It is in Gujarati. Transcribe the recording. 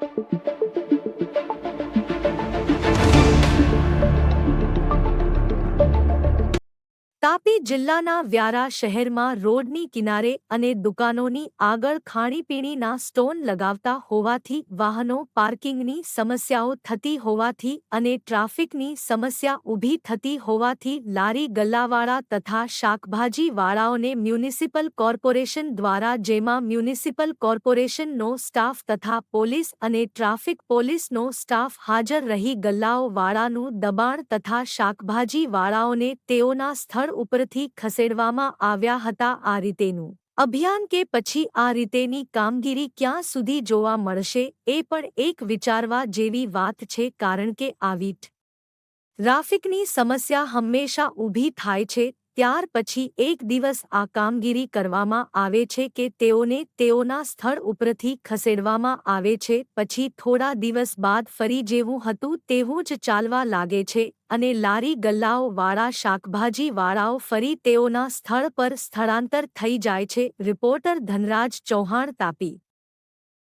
thank you તાપી જિલ્લાના વ્યારા શહેરમાં રોડની કિનારે અને દુકાનોની આગળ ખાણીપીણીના સ્ટોન લગાવતા હોવાથી વાહનો પાર્કિંગની સમસ્યાઓ થતી હોવાથી અને ટ્રાફિકની સમસ્યા ઊભી થતી હોવાથી લારી ગલ્લાવાળા તથા શાકભાજીવાળાઓને મ્યુનિસિપલ કોર્પોરેશન દ્વારા જેમાં મ્યુનિસિપલ કોર્પોરેશનનો સ્ટાફ તથા પોલીસ અને ટ્રાફિક પોલીસનો સ્ટાફ હાજર રહી ગલ્લાઓવાળાનું દબાણ તથા શાકભાજીવાળાઓને તેઓના સ્થળ ઉપરથી ખસેડવામાં આવ્યા હતા આ રીતેનું. અભિયાન કે પછી આ રીતેની કામગીરી ક્યાં સુધી જોવા મળશે એ પણ એક વિચારવા જેવી વાત છે કારણ કે આવી ટ્રાફિકની સમસ્યા હંમેશા ઊભી થાય છે ત્યાર પછી એક દિવસ આ કામગીરી કરવામાં આવે છે કે તેઓને તેઓના સ્થળ ઉપરથી ખસેડવામાં આવે છે, પછી થોડા દિવસ બાદ ફરી જેવું હતું તેવું જ ચાલવા લાગે છે અને લારી ગલ્લાઓ વાળા શાકભાજી વાળાઓ ફરી તેઓના સ્થળ પર સ્થળાંતર થઈ જાય છે, રિપોર્ટર ધનરાજ ચૌહાણ તાપી.